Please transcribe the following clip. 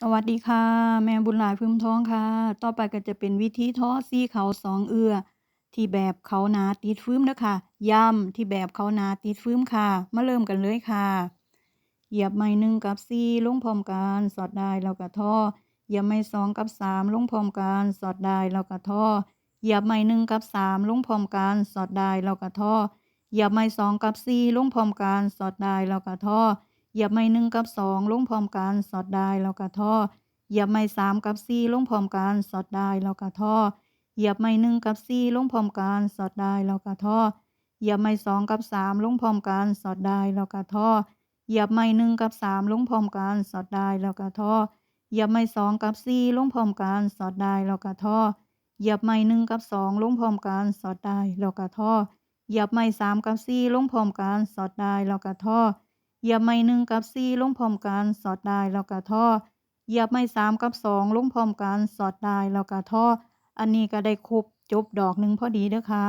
สวัสดีค่ะ แม่บุญหลายพึมท้องค่ะ ต่อไปก็จะเป็นวิธีทอดซี่เขาสองเอือ ที่แบบเขาหนาติดฟืมนะคะย่ำที่แบบเขาหนาติดฟื้มค่ะ มาเริ่มกันเลยค่ะ เหยียบไม้หนึ่งกับซี่ลงพร้อมกันสอดได้แล้วก็ทอเหยียบไม้สองกับสามลงพร้อมกันสอดได้แล้วก็ทอเหยียบไม้หนึ่งกับสามลงพร้อมกันสอดได้แล้วก็ทอเหยียบไม้สองกับสี่ลงพร้อมกันสอดได้แล้วก็ทอ เหยียบไม้หนึ่งกับสองลงพร้อมกันสอดได้แล้วก็ทอเหยียบไม้สามกับสี่ลงพร้อมกันสอดได้แล้วก็ทอเหยียบไม้หนึ่งกับสี่ลงพร้อมกันสอดได้แล้วก็ทอเหยียบไม้สองกับสามลงพร้อมกันสอดได้แล้วก็ทอเหยียบไม้หนึ่งกับสามลงพร้อมกันสอดได้แล้วก็ทอเหยียบไม้สองกับสี่ลงพร้อมกันสอดได้แล้วก็ทอเหยียบไม้หนึ่งกับสองลงพร้อมกันสอดได้แล้วก็ทอเหยียบไม้สามกับสี่ลงพร้อมกันสอดได้แล้วก็ทอ เหยียบไม้หนึ่งกับสี่ลงพร้อมกันสอดได้แล้วก็ท่อเหยียบไม้สามกับสองลงพร้อมกันสอดได้แล้วก็ท่อ อันนี้ก็ได้ครบจบดอกหนึ่งพอดีเด้อค่ะ